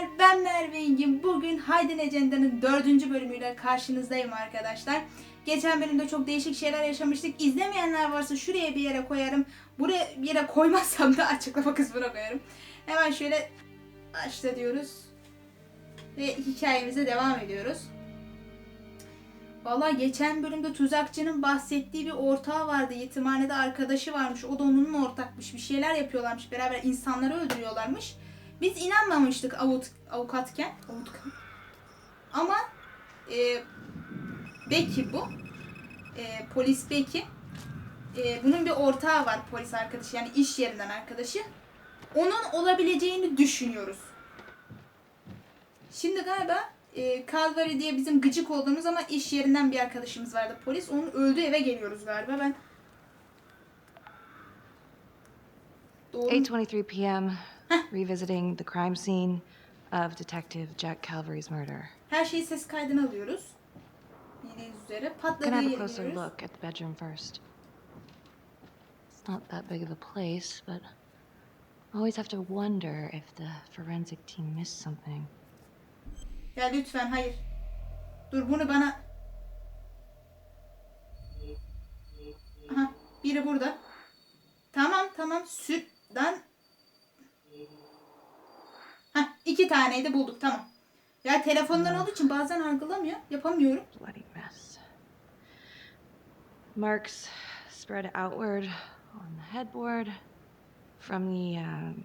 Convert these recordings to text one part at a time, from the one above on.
Merhabalar ben Merve İngin. Bugün Hayden Agenda'nın dördüncü bölümüyle karşınızdayım arkadaşlar. Geçen bölümde çok değişik şeyler yaşamıştık. İzlemeyenler varsa şuraya bir yere koyarım. Buraya bir yere koymazsam da açıklama kısmına koyarım. Hemen şöyle başla diyoruz. Ve hikayemize devam ediyoruz. Valla geçen bölümde tuzakçının bahsettiği bir ortağı vardı. Yetimhanede arkadaşı varmış. O da onun ortakmış. Bir şeyler yapıyorlarmış. Beraber insanları öldürüyorlarmış. Biz inanmamıştık avut, avukatken. Avutken. Ama e, Becky bu. E, polis Becky. E, bunun bir ortağı var polis arkadaşı. Yani iş yerinden arkadaşı. Onun olabileceğini düşünüyoruz. Şimdi galiba e, Calvary diye bizim gıcık olduğumuz ama iş yerinden bir arkadaşımız vardı polis. Onun öldüğü eve geliyoruz galiba. Ben Doğru. mu? 8:23 p.m. revisiting the crime scene of Detective Jack Calvary's murder. Her şeyi ses kaydına alıyoruz. Bildiğiniz üzere. Gonna Patladığı have a closer look at the bedroom first. It's not that big of a place, but I always have to wonder if the forensic team missed something. Ya lütfen hayır. Dur bunu bana... Aha biri burada. Tamam tamam sütten... Iki taneydi bulduk tamam. Ya telefondan olduğu için bazen algılamıyor. Yapamıyorum. Bloody mess. Marks spread outward on the headboard from the um,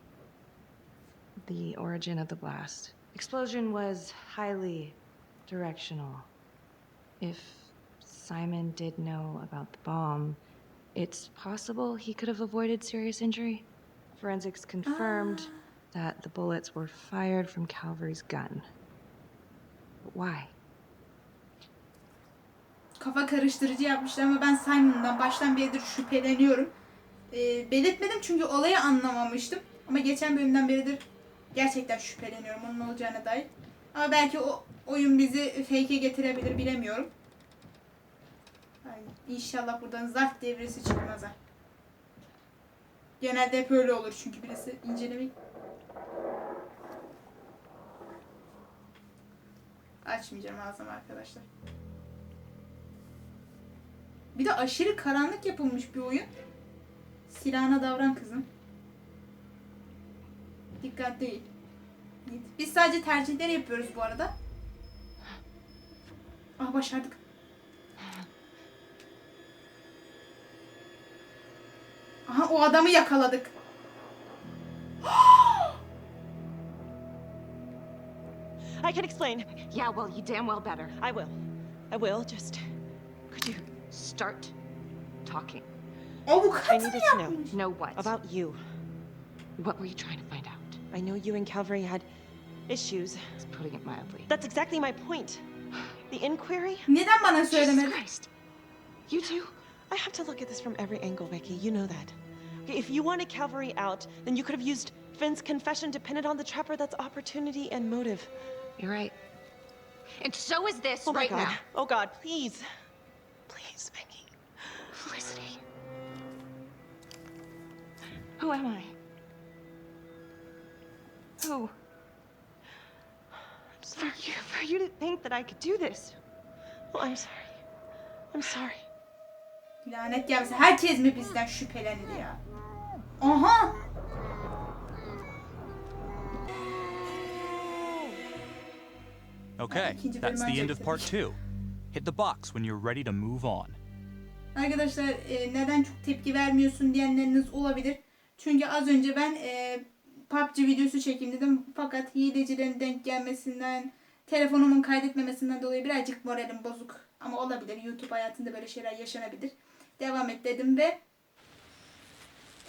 the origin of the blast. Explosion was highly directional. If Simon did know about the bomb, it's possible he could have avoided serious injury. Forensics confirmed that the bullets were fired from Calvary's gun. But why? Kafa karıştırıcı yapmışlar ama ben Simon'dan baştan beridir şüpheleniyorum. Ee, belirtmedim çünkü olayı anlamamıştım. Ama geçen bölümden beridir gerçekten şüpheleniyorum onun olacağına dair. Ama belki o oyun bizi fake'e getirebilir bilemiyorum. Ay, İnşallah buradan zarf diye birisi çıkmaz. Genelde hep öyle olur çünkü birisi incelemek... Açmayacağım ağzımı arkadaşlar. Bir de aşırı karanlık yapılmış bir oyun. Silahına davran kızım. Dikkat değil. Biz sadece tercihleri yapıyoruz bu arada. Ah başardık. Aha o adamı yakaladık. Can explain. Yeah, well, you damn well better. I will. I will. Just. Could you. Start talking. Oh, I Avukatı mı needed to know? Know what? about you. What were you trying to find out? I know you and Calvary had issues. It's putting it mildly. That's exactly my point. The inquiry? Neden bana Jesus söylemedin? Christ. You two? I have to look at this from every angle, Becky. You know that. Okay, if you wanted Calvary out, then you could have used Finn's confession to pin it on the trapper. That's opportunity and motive. You're right. And so is this Oh my right god. now. Oh god, please. Please, Becky. Felicity. Who am I? Who? I'm For sorry. you, for you to think that I could do this. Oh, I'm sorry. I'm sorry. Lanet gelmesin. Herkes mi bizden şüphelendi ya? Aha! Okay, ikinci that's the end of part two. Hit the box when you're ready to move on. Arkadaşlar e, neden çok tepki vermiyorsun diyenleriniz olabilir. Çünkü az önce ben e, PUBG videosu çekeyim dedim. Fakat hilecilerin denk gelmesinden, telefonumun kaydetmemesinden dolayı birazcık moralim bozuk. Ama olabilir. YouTube hayatında böyle şeyler yaşanabilir. Devam et dedim ve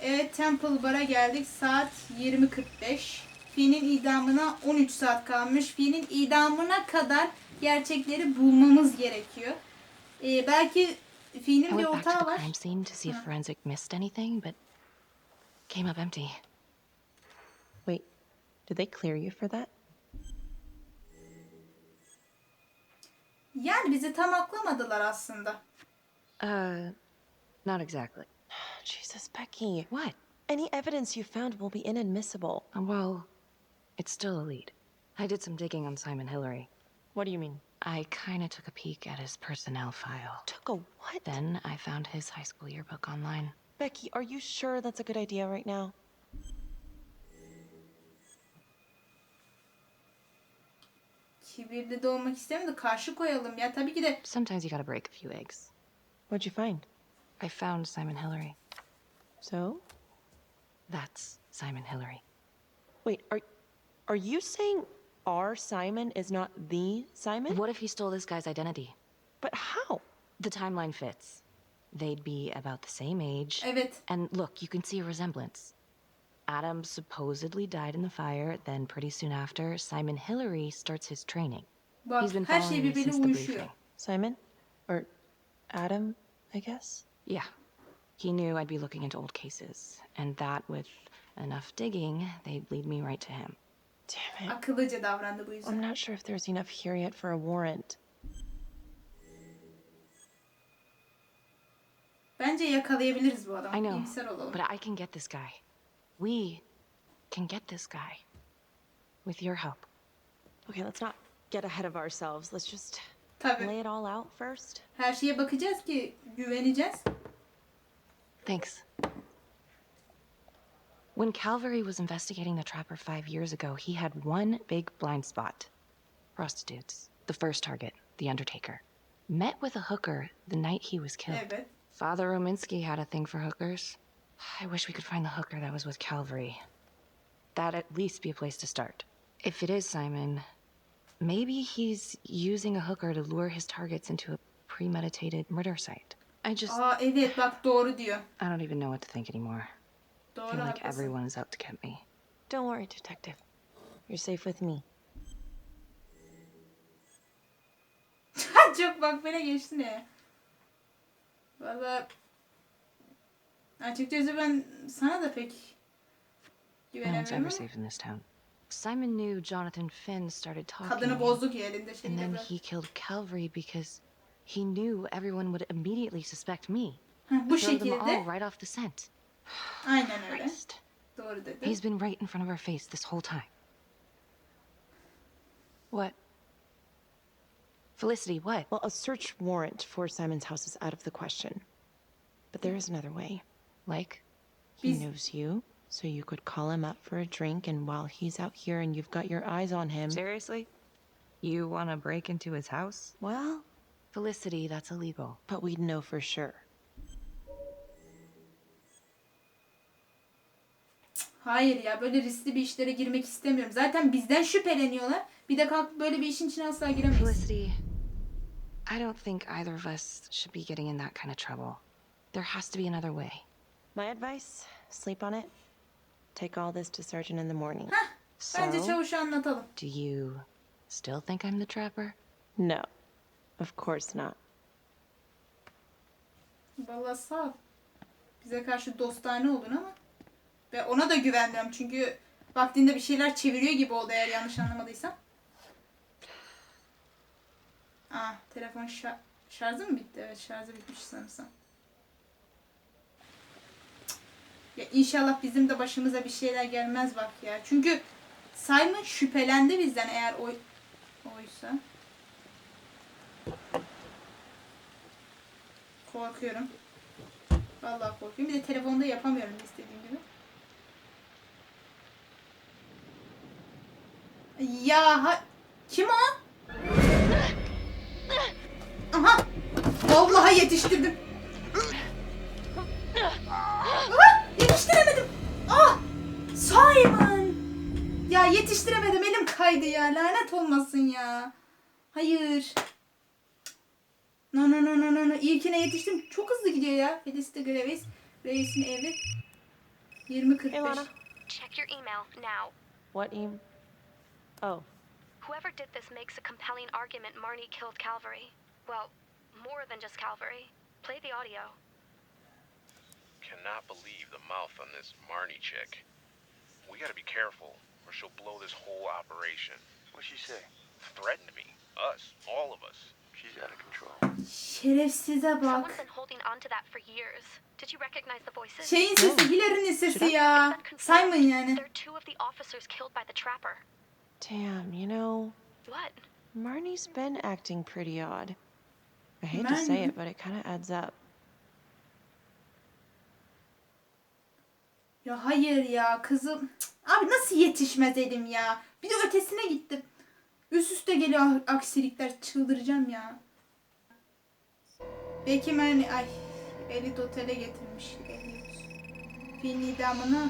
Evet Temple Bar'a geldik. Saat 20.45. Fi'nin idamına 13 saat kalmış. Fi'nin idamına kadar gerçekleri bulmamız gerekiyor. Ee, belki Fi'nin I bir went back to ortağı the var. crime scene to see if forensic missed anything, but came up empty. Wait, did they clear you for that? Yani bizi tam aklamadılar aslında. Uh, not exactly. Jesus, Becky. What? Any evidence you found will be inadmissible. Well, it's still a lead. I did some digging on Simon Hillary. What do you mean? I kind of took a peek at his personnel file. Took a what? Then I found his high school yearbook online. Becky, are you sure that's a good idea right now? Kibirli de olmak istemedi. Karşı koyalım ya. Tabii ki de Sometimes you gotta break a few eggs. What'd you find? I found Simon Hillary. So? That's Simon Hillary. Wait, are are you saying our Simon is not the Simon? What if he stole this guy's identity? But how? The timeline fits. They'd be about the same age. evet. And look, you can see a resemblance. Adam supposedly died in the fire, then pretty soon after, Simon Hillary starts his training. Bak He's been her following şey me since the uyuşuyor. briefing. Simon? Or Adam, I guess? Yeah. He knew I'd be looking into old cases, and that with enough digging, they'd lead me right to him. Damn it. Akıllıca davrandı bu I'm yüzden. not sure if there's enough here yet for a warrant. Bence yakalayabiliriz bu adamı. I know, olalım. but I can get this guy. We can get this guy. With your help. Okay, let's not get ahead of ourselves. Let's just Tabii. lay it all out first. Her şeye bakacağız ki güveneceğiz. Thanks. When Calvary was investigating the trapper five years ago, he had one big blind spot prostitutes. The first target, The Undertaker. Met with a hooker the night he was killed. Evet. Father Rominsky had a thing for hookers. I wish we could find the hooker that was with Calvary. That'd at least be a place to start. If it is Simon, maybe he's using a hooker to lure his targets into a premeditated murder site. I just, ah, Aa evet bak doğru diyor. I don't even know what to think anymore. I Doğru feel like everyone is out to get me. Don't worry, detective. You're safe with me. Çok bak bana geçti ne. Valla açıkçası ben sana da pek No one's ever safe in this town. Simon knew Jonathan Finn started talking. Kadını bozduk ya elinde And then he killed Calvary because he knew everyone would immediately suspect me. Heh, bu Throw them all şekilde. right off the scent. Aynen öyle. Christ. Doğru dedi. He's been right in front of our face this whole time. What? Felicity, what? Well, a search warrant for Simon's house is out of the question. But there is another way. Like? He Biz- knows you, so you could call him up for a drink, and while he's out here and you've got your eyes on him. Seriously? You want to break into his house? Well, Felicity, that's illegal. but we'd know for sure. Hayır ya böyle riskli bir işlere girmek istemiyorum. Zaten bizden şüpheleniyorlar. Bir de kalkıp böyle bir işin içine asla giremeyiz. Felicity, I don't think either of us should be getting in that kind of trouble. There has to be another way. My advice sleep on it. Take all this to Sergeant in the morning. Bence So, çavuşa anlatalım. do you still think I'm the trapper? No, of course not. Vallahi sağ ol. Bize karşı dostane oldun ama. Ve ona da güvenmiyorum çünkü vaktinde bir şeyler çeviriyor gibi oldu eğer yanlış anlamadıysam. Aa telefon şa- şarjı mı bitti? Evet şarjı bitmiş sanırsam. Ya inşallah bizim de başımıza bir şeyler gelmez bak ya. Çünkü Simon şüphelendi bizden eğer o oysa. Korkuyorum. Vallahi korkuyorum. Bir de telefonda yapamıyorum istediğim gibi. Ya ha... Kim o? Aha! Vallahi yetiştirdim. Aha! Yetiştiremedim. Ah! Simon! Ya yetiştiremedim. Elim kaydı ya. Lanet olmasın ya. Hayır. No no no no no no. İlkine yetiştim. Çok hızlı gidiyor ya. Felicity Graves. Reisin evi. 20.45. Hey, Lana. Check your email now. What, Eam? Oh, Whoever did this makes a compelling argument Marnie killed Calvary. Well, more than just Calvary. Play the audio. Cannot believe the mouth on this Marnie chick. We gotta be careful, or she'll blow this whole operation. What'd she say? Threatened me. Us. All of us. She's out of control. Şerefsize Someone's bak. been holding on to that for years. Did you recognize the voices? Şeyin sesi, Hillary'nin sesi ya. It's been confirmed. Simon yani. They're two of the officers killed by the trapper. Damn, you know, What? Marnie's been acting pretty odd. I hate to say Marnie? it, but it kind of adds up. Ya hayır ya kızım. Abi nasıl yetişmez elim ya. Bir de ötesine gittim. Üst üste geliyor aksilikler. Çıldıracağım ya. Belki ben ay elit otele getirmiş. Elit. Fil idamına.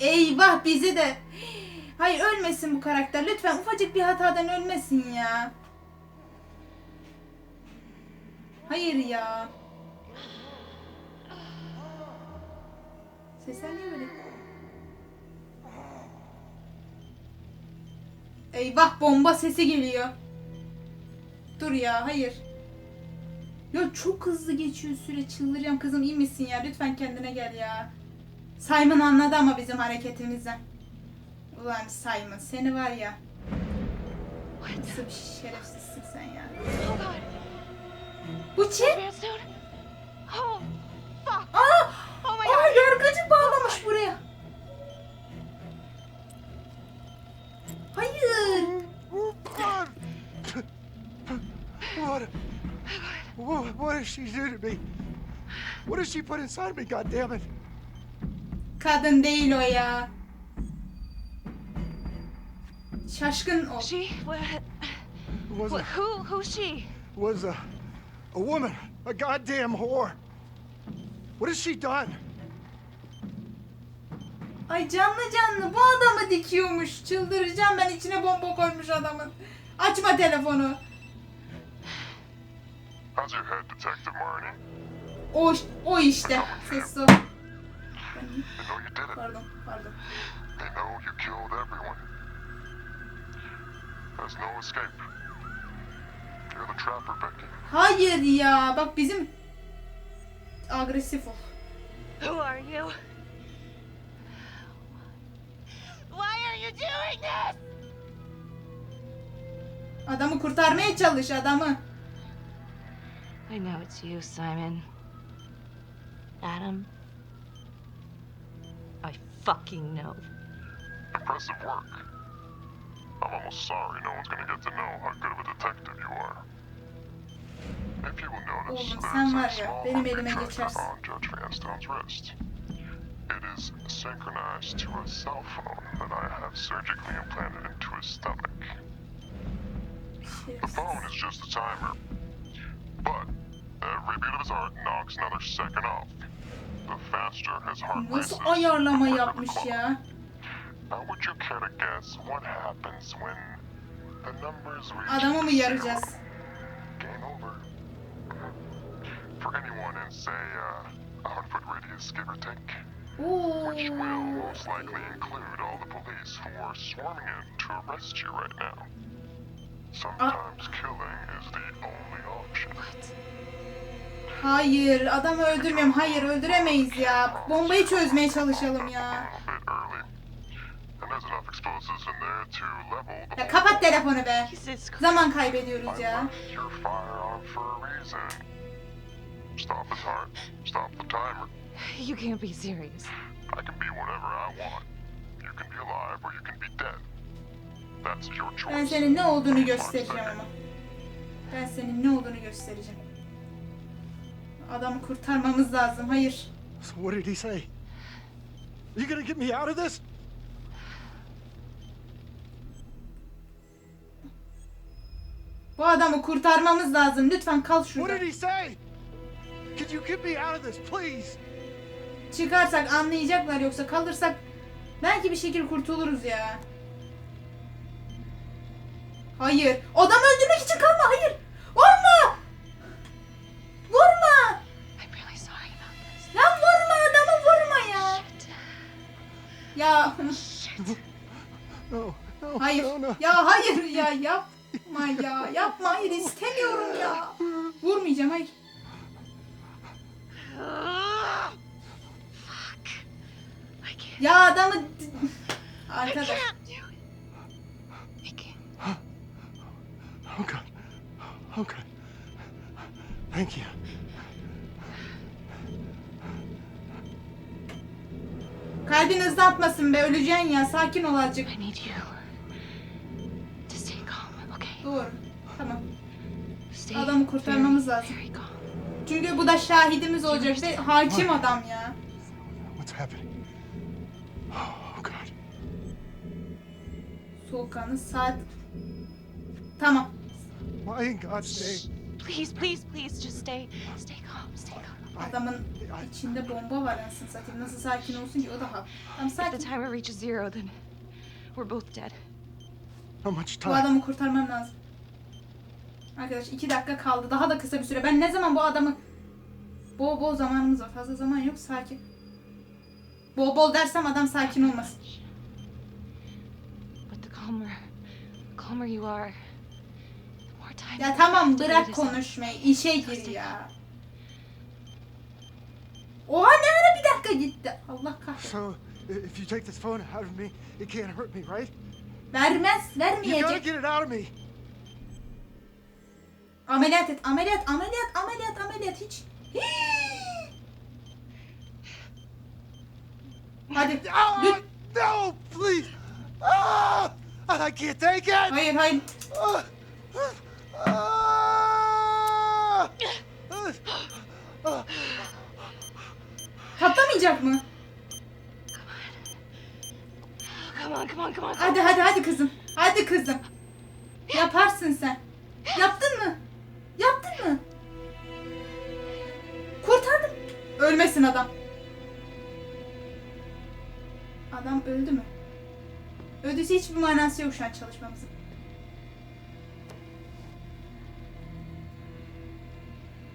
Eyvah bizi de. Hayır ölmesin bu karakter. Lütfen ufacık bir hatadan ölmesin ya. Hayır ya. Sesler niye böyle? Eyvah bomba sesi geliyor. Dur ya hayır. Ya çok hızlı geçiyor süre çıldıracağım kızım iyi misin ya lütfen kendine gel ya. Simon anladı ama bizim hareketimizden. Ulan Simon seni var ya. Nasıl bir şerefsizsin sen ya. Oh god, Bu suit. Oh, fuck. Aa! Oh my Aa yargıcı bağlamış buraya. Hayır. God! What? What, what did she do to me? What did she put inside me? God damn it! Kadın değil o ya. Şaşkın o. She? Was a, who? Who's she? was a, a woman, a goddamn whore. What has she done? Ay canlı canlı bu adamı dikiyormuş. Çıldıracağım ben içine bomba koymuş adamın. Açma telefonu. How's your head, Detective Marnie? O, o işte. Ses o. They know you did it. Pardon pardon. They know you killed everyone. Hayır ya bak bizim agresif ol. Who are you? Why are you doing this? Adamı kurtarmaya çalış adamı. I know it's you, Simon. Adam. I fucking know. Impressive work. I'm almost sorry no one's gonna get to know how good of a detective you are. If you will notice, Oğlum there's a small benim tracker on Judge Vanstone's wrist. It is synchronized to a cell phone that I have surgically implanted into his stomach. The phone is just a timer, but every beat of his heart knocks another second off. The faster his heart races, the quicker the clock. Now, would you care to guess what happens when the numbers reach Adamı mı yarayacağız? Game over. For anyone in, say, uh, a hundred foot radius, give or take, Oo. which will most likely include all the police who are swarming in to arrest you right now. Sometimes killing is the only option. Hayır adamı öldürmüyorum. Hayır öldüremeyiz ya. Bombayı çözmeye çalışalım ya. A bit early. And there's enough explosives in there to level the Ya kapat telefonu be. Zaman kaybediyoruz ya. Stop his heart. Stop the timer. You can't be serious. I can be whatever I want. You can be alive or you can be dead. That's your choice. Ben senin ne olduğunu göstereceğim ama. Ben senin ne olduğunu göstereceğim. Adamı kurtarmamız lazım. Hayır. So what did he say? You gonna get me out of this? Bu adamı kurtarmamız lazım. Lütfen kal şurada. Çıkarsak anlayacaklar yoksa kalırsak belki bir şekilde kurtuluruz ya. Hayır. Adam öldürmek için kalma. Hayır. Vurma. Vurma. I'm really sorry about this. Lan vurma adamı vurma ya. Ya hayır. Ya hayır ya yapma ya. Yapma hayır istemiyorum ya. Vurmayacağım hayır. I can't. Ya adamı arkadaş. I can't. I can't. Oh God. Oh God. Thank you. Kalbin hızlı atmasın be öleceksin ya sakin ol azıcık. I need you. Kurtarmamız lazım. Çünkü bu da şahidimiz olacak ve hakim adam ya. What's happening? Oh, God. Soğukkanlı saat. Tamam. Why in God's name? Please, please, please, just stay, stay calm, stay calm. Adamın içinde bomba var anasını satayım. Nasıl sakin olsun ki o da hak. Tamam If the sakin. timer reaches zero, then we're both dead. How much Bu time? adamı kurtarmam lazım. Arkadaş iki dakika kaldı. Daha da kısa bir süre. Ben ne zaman bu adamı... Bol bol zamanımız var. Fazla zaman yok. Sakin. Bol bol dersem adam sakin olmaz. But the calmer, the calmer you are, the more time. Ya tamam bırak konuşmayı. İşe gir ya. Oha ne ara bir dakika gitti. Allah kahretsin. İf you take this phone out of me, it can't hurt me, right? Vermez. You gotta Vermeyecek. get it out of me. Ameliyat et. Ameliyat. Ameliyat. Ameliyat. Ameliyat. Hiç. Hadi. Ah, Lüt- no, please. Ah, I can't take it. Hayır hayır. Ah, ah, ah. Patlamayacak mı? Come on, come on, come on. Hadi hadi hadi kızım. Hadi kızım. Yaparsın sen. Ölmesin adam. Adam öldü mü? Öldüyse hiçbir manası yok şu an çalışmamızın.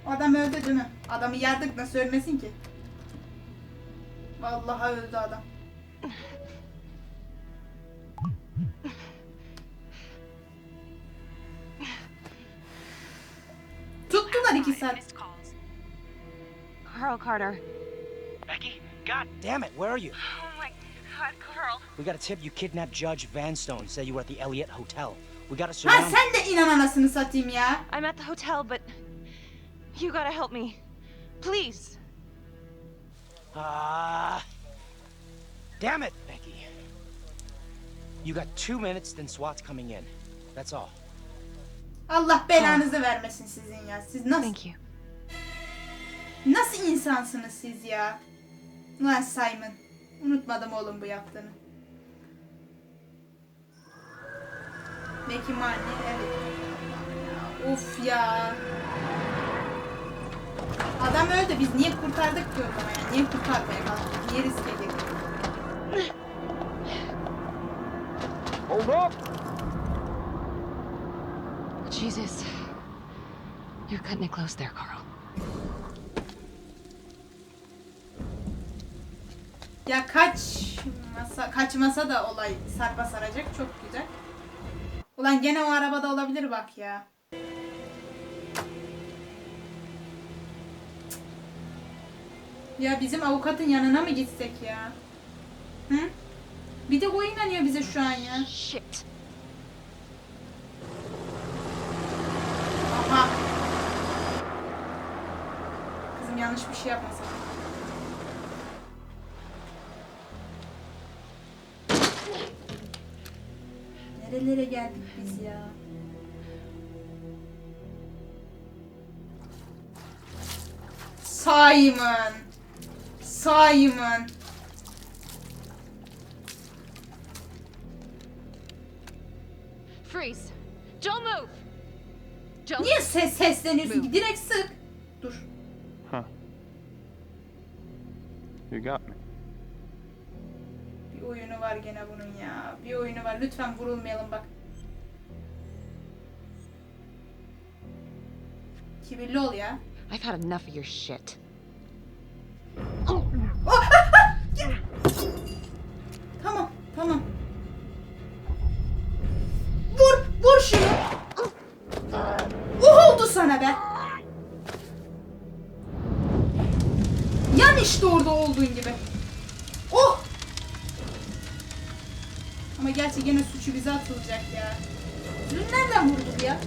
Adam öldü değil mi? Adamı yardık nasıl ölmesin ki? Vallahi öldü adam. Tuttular iki saat. Carl Carter. Becky? God damn it, where are you? Oh my God, Carl. We got a tip you kidnapped Judge Vanstone. Said you were at the Elliott Hotel. We gotta Ha surround. sen de inan anasını satayım ya. I'm at the hotel, but you gotta help me, please. Ah. damn it, Becky. You got two minutes, then SWAT's coming in. That's all. Allah belanızı vermesin sizin ya. Siz nasıl Thank you. Nasıl insansınız siz ya? Ulan Simon. Unutmadım oğlum bu yaptığını. Becky Marley evet. Of ya. Adam öldü. Biz niye kurtardık ki o zaman ya? Niye kurtarmaya kalktık? Niye riske girdik? Jesus. You're cutting it close there, Carl. Ya kaçmasa, kaçmasa da olay sarpa saracak. Çok güzel. Ulan gene o arabada olabilir bak ya. Ya bizim avukatın yanına mı gitsek ya? Hı? Bir de o inanıyor bize şu an ya. Shit. Aha. Kızım yanlış bir şey yapmasın. Nerelere geldik biz ya? Simon. Simon. Freeze. Don't move. Don't. Niye ses sesleniyorsun ki? Direkt sık. Dur. Huh. You got me. Bir oyunu var gene bunun ya. Bir oyunu var. Lütfen vurulmayalım bak. Kibirli ol ya. I've had enough of your shit. Tamam, Ama gerçi gene suçu bize atılacak ya. Dün nereden vurduk ya?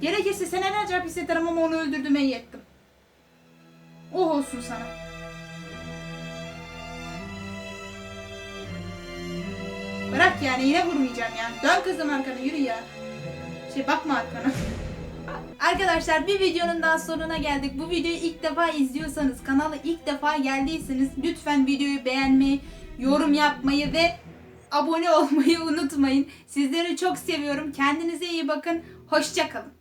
Gerekirse senelerce hapis yatarım ama onu öldürdüme iyi ettim. Oh olsun sana. Bırak yani yine vurmayacağım ya. Dön kızım arkana yürü ya. Şey bakma arkana. Arkadaşlar bir videonun daha sonuna geldik. Bu videoyu ilk defa izliyorsanız, kanala ilk defa geldiyseniz lütfen videoyu beğenmeyi, yorum yapmayı ve abone olmayı unutmayın. Sizleri çok seviyorum. Kendinize iyi bakın. Hoşçakalın.